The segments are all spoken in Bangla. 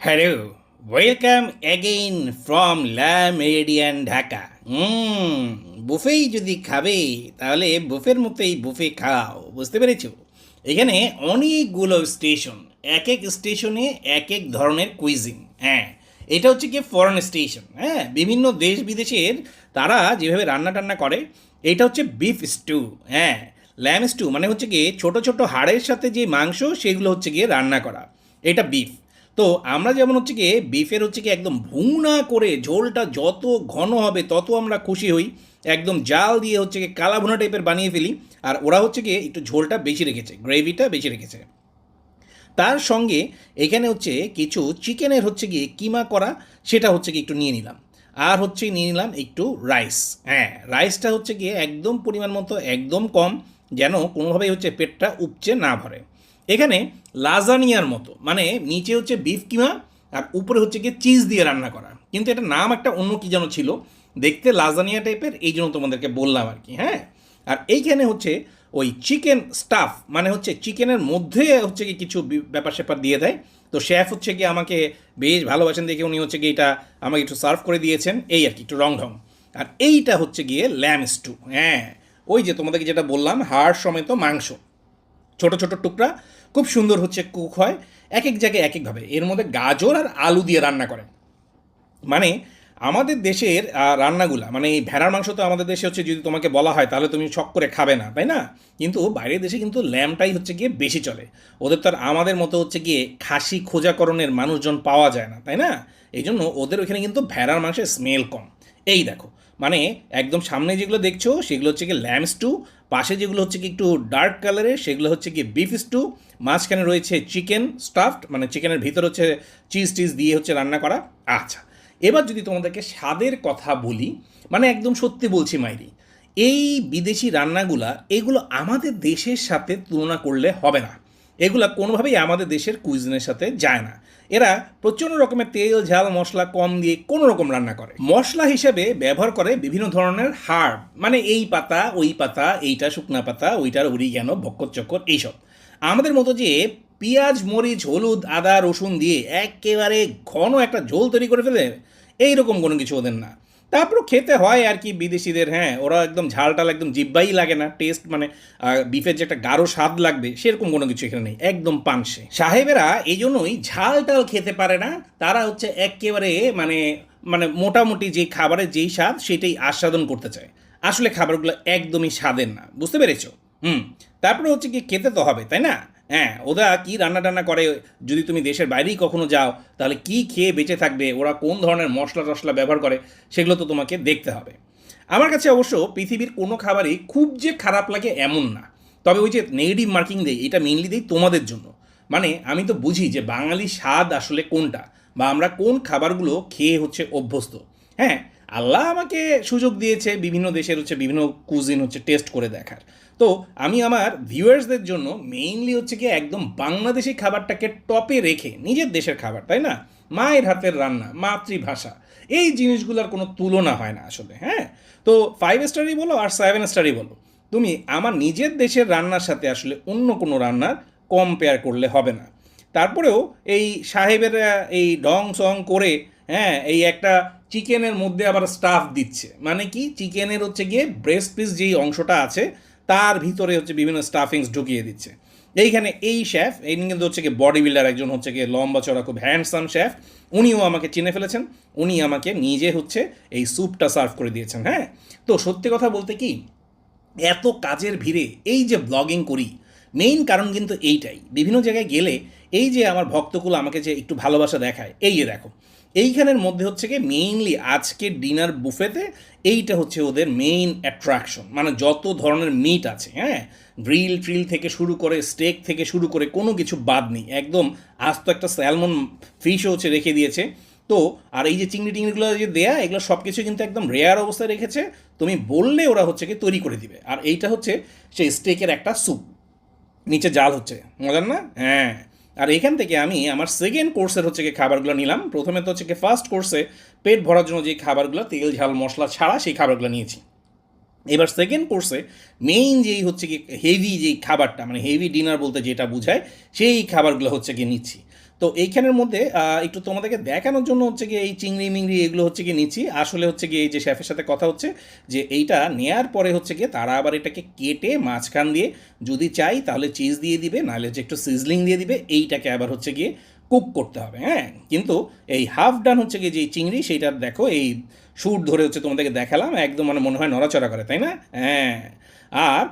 Hello welcome again from Le Meridien Dhaka বুফেই যদি খাবে, তাহলে বুফের মতোই বুফে খাও, বুঝতে পেরেছ? এখানে অনেকগুলো স্টেশন এক এক স্টেশনে এক এক ধরনের কুইজিং হ্যাঁ। এটা হচ্ছে কি ফরেন স্টেশন হ্যাঁ। বিভিন্ন দেশ বিদেশের তারা যেভাবে রান্না টান্না করে, এটা হচ্ছে বিফ স্টু হ্যাঁ। ল্যাম স্টু মানে হচ্ছে গিয়ে ছোটো ছোটো হাড়ের সাথে যে মাংস, সেগুলো হচ্ছে গিয়ে রান্না করা। এটা বিফ তো আমরা যেমন হচ্ছে কি বিফের হচ্ছে কি একদম ভুনা করে ঝোলটা যত ঘন হবে তত আমরা খুশি হই। একদম জাল দিয়ে হচ্ছে গিয়ে কালা ভুনা টাইপের বানিয়ে ফেলি। আর ওরা হচ্ছে গিয়ে একটু ঝোলটা বেশি রেখেছে গ্রেভিটা বেশি রেখেছে। তার সঙ্গে এখানে হচ্ছে কিছু চিকেনের হচ্ছে গিয়ে কিমা করা, সেটা হচ্ছে কি একটু নিয়ে নিলাম। আর হচ্ছে নিয়ে নিলাম একটু রাইস হ্যাঁ রাইসটা হচ্ছে গিয়ে একদম পরিমাণ মতো একদম কম, যেন কোনোভাবেই হচ্ছে পেটটা উপচে না ভরে। এখানে লাজানিয়ার মতো মানে নিচে হচ্ছে বিফ কিমা, আর উপরে হচ্ছে গিয়ে চিজ দিয়ে রান্না করা। কিন্তু এটা নাম একটা অন্য কী যেন ছিল, দেখতে লাজানিয়া টাইপের এই জন্য তোমাদেরকে বললাম আর কি হ্যাঁ? আর এইখানে হচ্ছে ওই চিকেন স্টাফ মানে হচ্ছে চিকেনের মধ্যে হচ্ছে কি কিছু ব্যাপার স্যাপার দিয়ে দেয়। তো শেফ হচ্ছে কি আমাকে বেশ ভালোবাসেন দেখে উনি হচ্ছে কি এটা আমাকে একটু সার্ভ করে দিয়েছেন, এই আর কি, একটু রং ঢং আর এইটা হচ্ছে গিয়ে ল্যাম স্টু হ্যাঁ? ওই যে তোমাদেরকে যেটা বললাম, হাড় সমেত মাংস। ছোট ছোট টুকরা খুব সুন্দর হচ্ছে কুক হয় এক এক জায়গায় এক একভাবে এর মধ্যে গাজর আর আলু দিয়ে রান্না করে। মানে আমাদের দেশের রান্নাগুলা মানে এই ভেড়ার মাংস তো আমাদের দেশে হচ্ছে যদি তোমাকে বলা হয়, তাহলে তুমি শখ করে খাবে না, তাই না? কিন্তু বাইরের দেশে কিন্তু ল্যাম্পটাই হচ্ছে গিয়ে বেশি চলে। ওদের তো আর আমাদের মতো হচ্ছে গিয়ে খাসি খোঁজাকরণের মানুষজন পাওয়া যায় না, তাই না? এই জন্য ওদের ওখানে কিন্তু ভেড়ার মাংসের স্মেল কম। এই দেখো মানে একদম সামনে যেগুলো দেখছ, সেগুলো হচ্ছে কি ল্যাম স্টু পাশে যেগুলো হচ্ছে কি একটু ডার্ক কালারের সেগুলো হচ্ছে কি বিফ স্টু মাঝখানে রয়েছে চিকেন স্টাফড মানে চিকেনের ভিতর হচ্ছে চিজ টিজ দিয়ে হচ্ছে রান্না করা। আচ্ছা এবার যদি তোমাদেরকে স্বাদের কথা বলি মানে একদম সত্যি বলছি মাইরি, এই বিদেশি রান্নাগুলা, এগুলো আমাদের দেশের সাথে তুলনা করলে হবে না। এগুলা কোনোভাবেই আমাদের দেশের কুইজিনের সাথে যায় না। এরা প্রচণ্ড রকমের তেল, ঝাল, মশলা কম দিয়ে কোনো রকম রান্না করে। মশলা হিসেবে ব্যবহার করে বিভিন্ন ধরনের হার্ব মানে এই পাতা, ওই পাতা, এইটা শুকনা পাতা, ওইটার অরিগ্যানো ভক্কর চক্কর এইসব। আমাদের মতো যে পেঁয়াজ, মরিচ, হলুদ, আদা, রসুন দিয়ে একেবারে ঘন একটা ঝোল তৈরি করে ফেলে, এইরকম কোনো কিছু ওদের না। তারপরও খেতে হয় আর কি বিদেশিদের হ্যাঁ ওরা একদম ঝাল টাল একদম জিব্বাই লাগে না টেস্ট মানে বিফের যে একটা গাঢ় স্বাদ লাগবে, সেরকম কোনো কিছু এখানে নেই, একদম পানসে। সাহেবেরা এই জন্যই ঝাল টাল খেতে পারে না, তারা হচ্ছে একেবারে মানে মানে মোটামুটি যে খাবারের যেই স্বাদ, সেটাই আস্বাদন করতে চায়। আসলে খাবারগুলো একদমই স্বাদের না, বুঝতে পেরেছ? হুম, তারপরে হচ্ছে কি খেতে তো হবে, তাই না? হ্যাঁ ওরা কি রান্না টান্না করে? যদি তুমি দেশের বাইরেই কখনো যাও, তাহলে কি খেয়ে বেঁচে থাকবে? ওরা কোন ধরনের মশলা টশলা ব্যবহার করে? সেগুলো তো তোমাকে দেখতে হবে। আমার কাছে অবশ্য পৃথিবীর কোনো খাবারই খুব যে খারাপ লাগে এমন না। তবে ওই যে নেগেটিভ মার্কিং দেয়, এটা মেনলি দেই তোমাদের জন্য। মানে আমি তো বুঝি যে বাঙালি স্বাদ আসলে কোনটা? বা আমরা কোন খাবারগুলো খেয়ে হচ্ছে অভ্যস্ত? হ্যাঁ আল্লাহ আমাকে সুযোগ দিয়েছে বিভিন্ন দেশের হচ্ছে বিভিন্ন কুজিন হচ্ছে টেস্ট করে দেখার। তো আমি আমার ভিউয়ার্সদের জন্য মেইনলি হচ্ছে কি একদম বাংলাদেশি খাবারটাকে টপে রেখে নিজের দেশের খাবার, তাই না? মায়ের হাতের রান্না, মাতৃভাষা, এই জিনিসগুলোর কোনো তুলনা হয় না আসলে হ্যাঁ? তো ফাইভ স্টারই বলো আর সেভেন স্টারই বলো। তুমি আমার নিজের দেশের রান্নার সাথে আসলে অন্য কোনো রান্নার কম্পেয়ার করলে হবে না। তারপরেও এই সাহেবেরা এই ডং সং করে হ্যাঁ এই একটা চিকেনের মধ্যে আবার স্টাফ দিচ্ছে। মানে কি? চিকেনের হচ্ছে গিয়ে ব্রেস্ট পিস যেই অংশটা আছে, তার ভিতরে হচ্ছে বিভিন্ন স্টাফিংস ঢুকিয়ে দিচ্ছে। এইখানে এই শেফ এই কিন্তু হচ্ছে কি বডি বিল্ডার একজন হচ্ছে গিয়ে লম্বা চড়া খুব হ্যান্ডসাম শেফ উনিও আমাকে চিনে ফেলেছেন। উনি আমাকে নিজে হচ্ছে এই স্যুপটা সার্ভ করে দিয়েছেন হ্যাঁ? তো সত্যি কথা বলতে কি, এত কাজের ভিড়ে এই যে ব্লগিং করি মেইন কারণ কিন্তু এইটাই। বিভিন্ন জায়গায় গেলে এই যে আমার ভক্তকুল আমাকে যে একটু ভালোবাসা দেখায়, এই যে দেখো এইখানের মধ্যে হচ্ছে কি মেইনলি আজকে ডিনার বুফেতে এইটা হচ্ছে ওদের মেইন অ্যাট্রাকশন মানে যত ধরনের মিট আছে হ্যাঁ? গ্রিল ট্রিল থেকে শুরু করে স্টেক থেকে শুরু করে কোনো কিছু বাদ নেই। একদম আজ তো একটা স্যালমন ফিশও হচ্ছে রেখে দিয়েছে। তো, আর এই যে চিংড়ি টিংড়িগুলো যে দেয়া, এগুলো সব কিছু কিন্তু একদম রেয়ার অবস্থায় রেখেছে। তুমি বললে ওরা হচ্ছে কি তৈরি করে দিবে। আর এইটা হচ্ছে সেই স্টেকের একটা স্যুপ নিচে জাল হচ্ছে। মজার না? হ্যাঁ। আর এখান থেকে আমি আমার সেকেন্ড কোর্সের হচ্ছে কি খাবারগুলো নিলাম। প্রথমে তো হচ্ছে কি ফার্স্ট কোর্সে পেট ভরার জন্য যে খাবারগুলো, তেল, ঝাল, মশলা ছাড়া সেই খাবারগুলো নিয়েছি। এবার সেকেন্ড কোর্সে মেইন যেই হচ্ছে কি হেভি যেই খাবারটা মানে হেভি ডিনার বলতে যেটা বোঝায়, সেই খাবারগুলো হচ্ছে কি নিচ্ছি। তো এইখানের মধ্যে একটু তোমাদেরকে দেখানোর জন্য হচ্ছে কি এই চিংড়ি মিংড়ি এগুলো হচ্ছে কি নিচ্ছি। আসলে হচ্ছে কি এই যে শেফের সাথে কথা হচ্ছে, যে এইটা নেয়ার পরে হচ্ছে গিয়ে তারা আবার এটাকে কেটে মাঝখান দিয়ে যদি চাই তাহলে চিজ দিয়ে দিবে, নাহলে হচ্ছে একটু সিজলিং দিয়ে দিবে, এইটাকে আবার হচ্ছে গিয়ে কুক করতে হবে হ্যাঁ? কিন্তু এই হাফ ডান হচ্ছে গিয়ে যে চিংড়ি, সেইটা দেখো এই সুর ধরে হচ্ছে তোমাদেরকে দেখালাম, একদম মানে মনে হয় নড়াচড়া করে, তাই না? হ্যাঁ। আর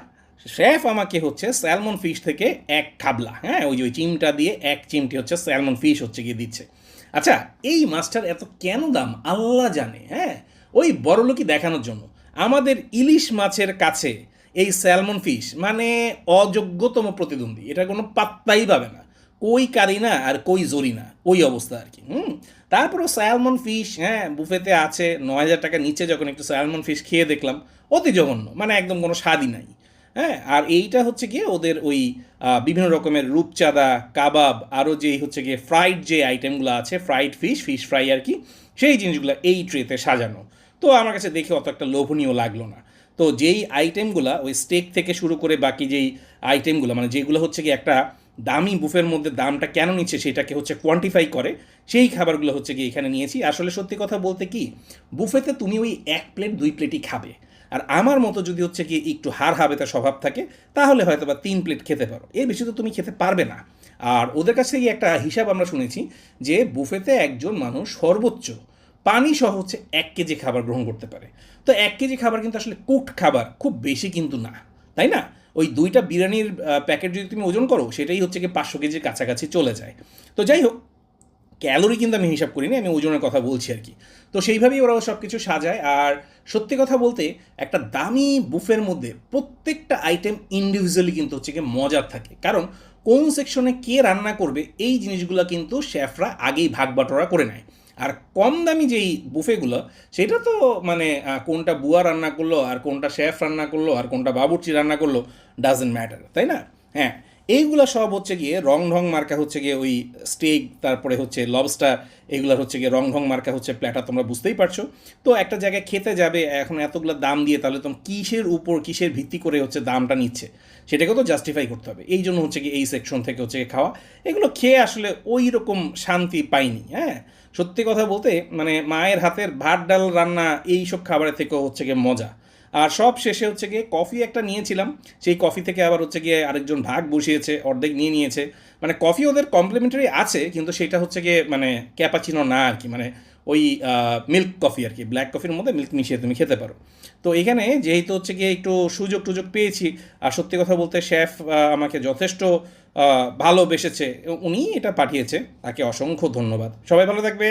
শেফ আমাকে হচ্ছে? স্যালমন ফিশ থেকে এক খাবলা হ্যাঁ? ওই যে চিমটা দিয়ে এক চিমটি হচ্ছে স্যালমন ফিশ হচ্ছে গিয়ে দিচ্ছে। আচ্ছা এই মাছটার এত কেন দাম? আল্লাহ জানে হ্যাঁ? ওই বড়লোকি দেখানোর জন্য। আমাদের ইলিশ মাছের কাছে এই স্যালমন ফিশ মানে অযোগ্যতম প্রতিদ্বন্দ্বী। এটা কোনো পাত্তাই পাবে না। কই কারিনা আর কই জরিনা ওই অবস্থা আর কি, হুম? তারপরেও স্যালমন ফিশ হ্যাঁ বুফেতে আছে, নয় হাজার টাকা নিচে যখন একটু স্যালমন ফিশ খেয়ে দেখলাম, অতি জঘন্য মানে একদম কোনো স্বাদই নাই। হ্যাঁ আর এইটা হচ্ছে গিয়ে ওদের ওই বিভিন্ন রকমের রূপচাঁদা, কাবাব আরও যেই হচ্ছে গিয়ে ফ্রাইড যে আইটেমগুলো আছে ফ্রাইড ফিশ ফিশ ফ্রাই আর কি, সেই জিনিসগুলো এই ট্রেতে সাজানো। তো আমার কাছে দেখে অত একটা লোভনীয় লাগল না। তো যেই আইটেমগুলো ওই স্টেক থেকে শুরু করে বাকি যেই আইটেমগুলো মানে যেগুলো হচ্ছে কি একটা দামি বুফের মধ্যে দামটা কেন নিচ্ছে সেটাকে হচ্ছে কোয়ান্টিফাই করে, সেই খাবারগুলো হচ্ছে কি এখানে নিয়েছি। আসলে সত্যি কথা বলতে কি বুফেতে তুমি ওই এক প্লেট দুই প্লেটই খাবে। আর আমার মতো যদি হচ্ছে কি একটু হার হাবেতা স্বভাব থাকে, তাহলে হয়তো বা তিন প্লেট খেতে পারো। এর বেশি তো তুমি খেতে পারবে না। আর ওদের কাছ থেকে একটা হিসাব আমরা শুনেছি যে বুফেতে একজন মানুষ সর্বোচ্চ পানি সহ হচ্ছে এক কেজি খাবার গ্রহণ করতে পারে। তো এক কেজি খাবার কিন্তু আসলে কুকড খাবার, খুব বেশি কিন্তু না। তাই না? ওই দুইটা বিরিয়ানির প্যাকেট যদি তুমি ওজন করো, সেটাই হচ্ছে কি পাঁচশো কেজির কাছাকাছি চলে যায়। তো যাই হোক ক্যালোরি কিন্তু আমি হিসাব করিনি, আমি ওজনের কথা বলছি আর কি। তো সেইভাবেই ওরা সব কিছু সাজায়। আর সত্যি কথা বলতে একটা দামি বুফের মধ্যে প্রত্যেকটা আইটেম ইন্ডিভিজুয়ালি কিন্তু হচ্ছে গিয়ে মজার থাকে। কারণ কোন সেকশনে কে রান্না করবে, এই জিনিসগুলো কিন্তু শেফরা আগেই ভাগ বাটোয়ারা করে নেয়। আর কম দামি যেই বুফেগুলো, সেটা তো মানে কোনটা বুয়া রান্না করল, আর কোনটা শেফ রান্না করল, আর কোনটা বাবুর্চি রান্না করল ডাজেন্ট ম্যাটার তাই না? হ্যাঁ এইগুলো সব হচ্ছে গিয়ে রং ঢং মার্কা হচ্ছে গিয়ে ওই স্টেক, তারপরে হচ্ছে লবস্টার এগুলোর হচ্ছে গিয়ে রং ঢং মার্কা হচ্ছে প্ল্যাটার তোমরা বুঝতেই পারছ। তো একটা জায়গায় খেতে যাবে, এখন এতগুলো দাম দিয়ে তাহলে তুমি কিসের উপর, কিসের ভিত্তি করে হচ্ছে দামটা নিচ্ছে? সেটাকেও তো জাস্টিফাই করতে হবে। এই জন্য হচ্ছে কি এই সেকশন থেকে হচ্ছে গিয়ে খাওয়া। এগুলো খেয়ে আসলে ওই রকম শান্তি পাইনি হ্যাঁ? সত্যি কথা বলতে মানে মায়ের হাতের ভাত, ডাল, রান্না এই সব খাবারের থেকেও হচ্ছে গিয়ে মজা। আর সব শেষে হচ্ছে গিয়ে কফি একটা নিয়েছিলাম। সেই কফি থেকে আবার হচ্ছে গিয়ে আরেকজন ভাগ বসিয়েছে, অর্ধেক নিয়ে নিয়েছে। মানে কফি ওদের কমপ্লিমেন্টারি আছে, কিন্তু সেটা হচ্ছে গিয়ে মানে ক্যাপাচিনো না আর কি মানে ওই মিল্ক কফি আর কি ব্ল্যাক কফির মধ্যে মিল্ক মিশিয়ে তুমি খেতে পারো। তো এখানে যেহেতু হচ্ছে গিয়ে একটু সুযোগ টুযোগ পেয়েছি, আর সত্যি কথা বলতে শেফ আমাকে যথেষ্ট ভালোবেসেছে উনি এটা পাঠিয়েছে। তাকে অসংখ্য ধন্যবাদ। সবাই ভালো থাকবে।